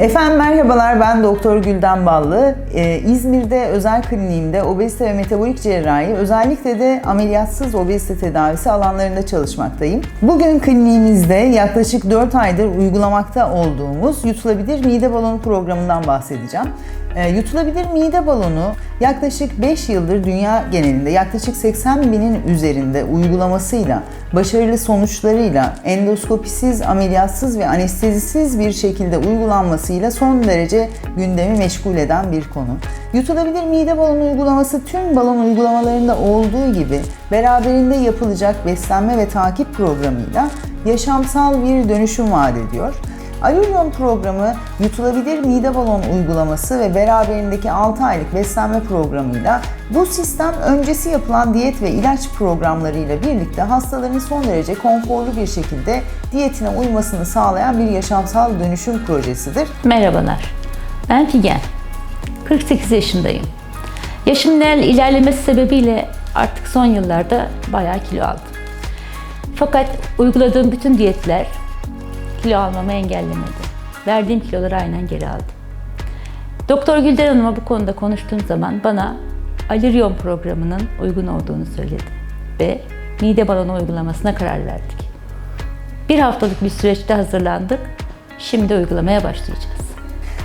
Efendim merhabalar ben Doktor Gülden Ballı. Ee, İzmir'de özel kliniğimde obezite ve metabolik cerrahi özellikle de ameliyatsız obezite tedavisi alanlarında çalışmaktayım. Bugün kliniğimizde yaklaşık 4 aydır uygulamakta olduğumuz yutulabilir mide balonu programından bahsedeceğim. Ee, yutulabilir mide balonu yaklaşık 5 yıldır dünya genelinde yaklaşık 80 binin üzerinde uygulamasıyla, başarılı sonuçlarıyla, endoskopisiz, ameliyatsız ve anestezisiz bir şekilde uygulanmasıyla son derece gündemi meşgul eden bir konu. Yutulabilir mide balonu uygulaması tüm balon uygulamalarında olduğu gibi beraberinde yapılacak beslenme ve takip programıyla yaşamsal bir dönüşüm vaat ediyor. Alurion programı yutulabilir mide balon uygulaması ve beraberindeki 6 aylık beslenme programıyla bu sistem öncesi yapılan diyet ve ilaç programlarıyla birlikte hastaların son derece konforlu bir şekilde diyetine uymasını sağlayan bir yaşamsal dönüşüm projesidir. Merhabalar, ben Figen. 48 yaşındayım. Yaşımın ilerlemesi sebebiyle artık son yıllarda bayağı kilo aldım. Fakat uyguladığım bütün diyetler kilo almamı engellemedi. Verdiğim kiloları aynen geri aldım. Doktor Gülden Hanım'a bu konuda konuştuğum zaman bana Alirion programının uygun olduğunu söyledi ve mide balonu uygulamasına karar verdik. Bir haftalık bir süreçte hazırlandık. Şimdi uygulamaya başlayacağız.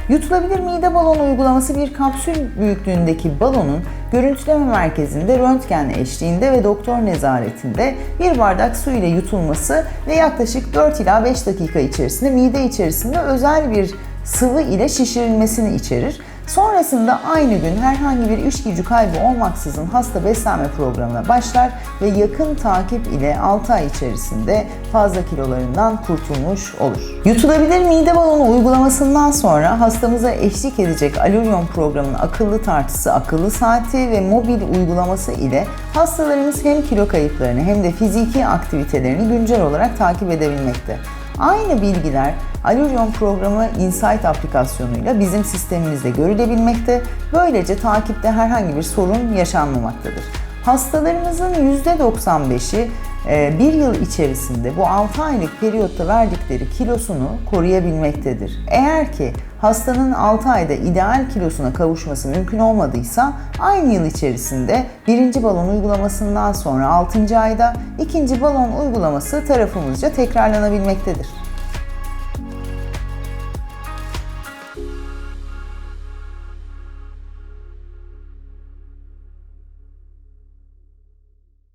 Yutulabilir mide balonu uygulaması bir kapsül büyüklüğündeki balonun görüntüleme merkezinde röntgen eşliğinde ve doktor nezaretinde bir bardak su ile yutulması ve yaklaşık 4 ila 5 dakika içerisinde mide içerisinde özel bir sıvı ile şişirilmesini içerir. Sonrasında aynı gün herhangi bir iş gücü kaybı olmaksızın hasta beslenme programına başlar ve yakın takip ile 6 ay içerisinde fazla kilolarından kurtulmuş olur. Yutulabilir mide balonu uygulamasından sonra hastamıza eşlik edecek Alurion programının akıllı tartısı, akıllı saati ve mobil uygulaması ile hastalarımız hem kilo kayıplarını hem de fiziki aktivitelerini güncel olarak takip edebilmekte. Aynı bilgiler Alurion programı Insight aplikasyonuyla bizim sistemimizde görülebilmekte. Böylece takipte herhangi bir sorun yaşanmamaktadır. Hastalarımızın %95'i e, bir yıl içerisinde bu 6 aylık periyotta verdikleri kilosunu koruyabilmektedir. Eğer ki hastanın 6 ayda ideal kilosuna kavuşması mümkün olmadıysa aynı yıl içerisinde birinci balon uygulamasından sonra 6. ayda ikinci balon uygulaması tarafımızca tekrarlanabilmektedir.